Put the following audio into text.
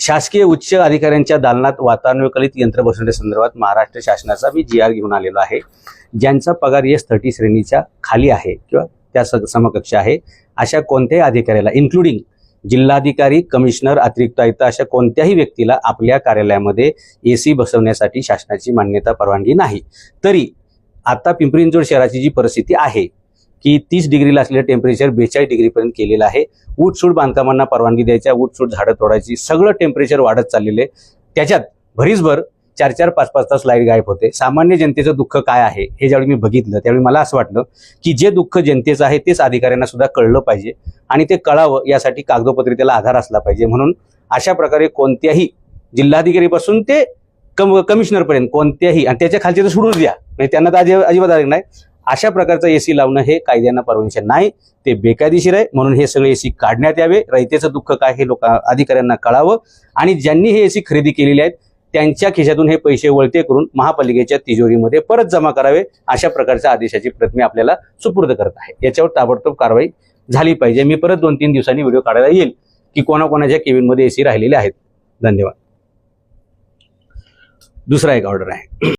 शासकीय उच्च अधिकाऱ्यांच्या दालनात वातानुकूलित यंत्र बसवण्यासंदर्भात महाराष्ट्र शासनाचा मी जी आर घेऊन आलेलो आहे. ज्यांचा पगार एस थर्टी श्रेणीच्या खाली आहे किंवा त्या स- समकक्ष आहे. अशा कोणत्याही अधिकाऱ्याला इन्क्लुडिंग जिल्हाधिकारी कमिशनर अतिरिक्त आयुक्त अशा कोणत्याही व्यक्तीला आपल्या कार्यालयामध्ये ए सी बसवण्यासाठी शासनाची मान्यता परवानगी नाही. तरी आता पिंपरी चिंचवड शहराची जी परिस्थिती आहे की तीस डिग्रीला असलेलं टेम्परेचर बेचाळीस डिग्रीपर्यंत केलेलं आहे. उठसूट बांधकामांना परवानगी द्यायच्या उठसूट झाडं तोडायची सगळं टेम्परेचर वाढत चाललेलं आहे. त्याच्यात भरीसभर चार चार पाच पाच तास लाइट गायब होते. सामान्य जनतेचं दुःख काय आहे हे ज्यावेळी मी बघितलं त्यावेळी मला असं वाटलं की जे दुःख जनतेचं आहे तेच अधिकाऱ्यांना सुद्धा कळलं पाहिजे आणि ते कळावं यासाठी कागदोपत्री त्याला आधार असला पाहिजे. म्हणून अशा प्रकारे कोणत्याही जिल्हाधिकारीपासून ते कम कमिशनरपर्यंत कोणत्याही आणि त्याच्या खालचे तर सोडून द्या म्हणजे त्यांना तर अजिब अजिबात नाही. अशा प्रकारचं एसी लावणं हे कायद्यांना परमिशन नाही. ते बेकायदेशीर आहे. म्हणून हे सगळे एसी काढण्यात यावे. रयतेचं दुःख काय हे लोक अधिकाऱ्यांना कळावं. आणि ज्यांनी हे एसी खरेदी केलेले आहेत त्यांच्या खिशातून हे पैसे वळते करून महापालिकेच्या तिजोरीमध्ये परत जमा करावे अशा प्रकारच्या आदेशाची प्रत मी आपल्याला सुपूर्द करत आहे. याच्यावर ताबडतोब कारवाई झाली पाहिजे. मी परत दोन तीन दिवसांनी व्हिडिओ काढायला येईल की कोणाकोणाच्या केबिनमध्ये एसी राहिलेले आहेत. धन्यवाद. दुसरा एक ऑर्डर आहे.